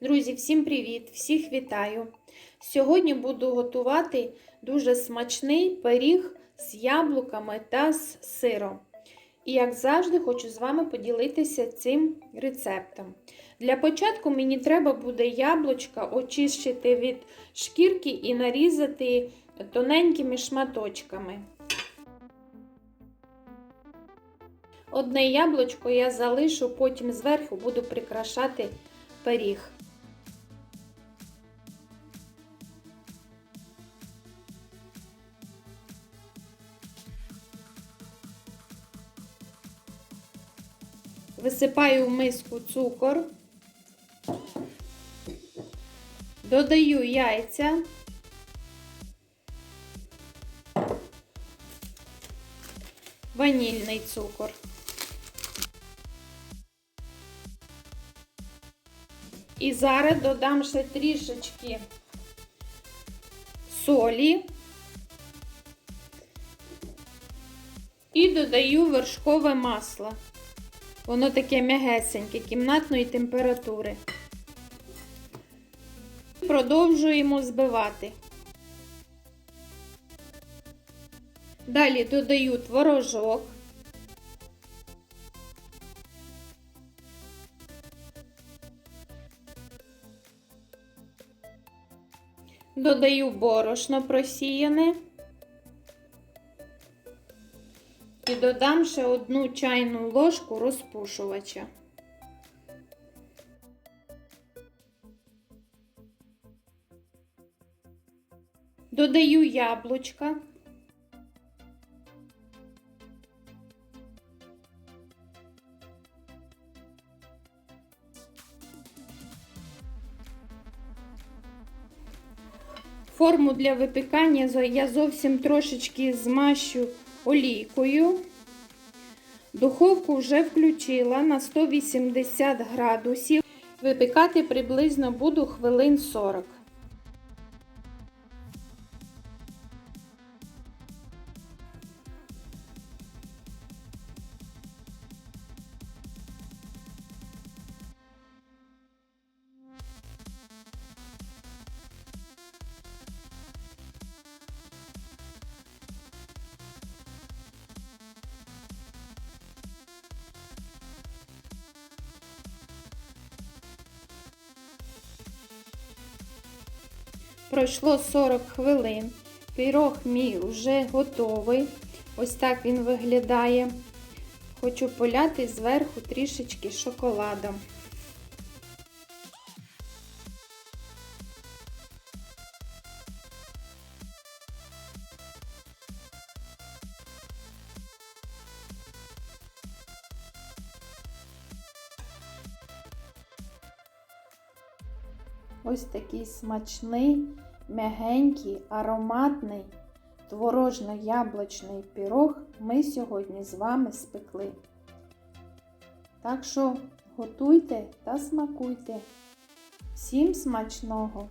Друзі, всім привіт! Всіх вітаю! Сьогодні буду готувати дуже смачний пиріг з яблуками та з сиром. І, як завжди, хочу з вами поділитися цим рецептом. Для початку мені треба буде яблучка очищити від шкірки і нарізати тоненькими шматочками. Одне яблучко я залишу, потім зверху буду прикрашати пиріг. Висипаю в миску цукор, додаю яйця, ванільний цукор. І зараз додам ще трішечки солі і додаю вершкове масло. Воно таке м'ягесеньке, кімнатної температури. Продовжуємо збивати. Далі додаю творожок. Додаю борошно просіяне. І додам ще одну чайну ложку розпушувача. Додаю яблучка. Форму для випікання я зовсім трошечки змащу олійкою. Духовку вже включила на 180 градусів. Випікати приблизно буду хвилин 40. Пройшло 40 хвилин. Пірог мій вже готовий. Ось так він виглядає. Хочу поляти зверху трішечки шоколадом. Ось такий смачний, м'ягенький, ароматний, творожно-яблучний пірог ми сьогодні з вами спекли. Так що готуйте та смакуйте. Всім смачного!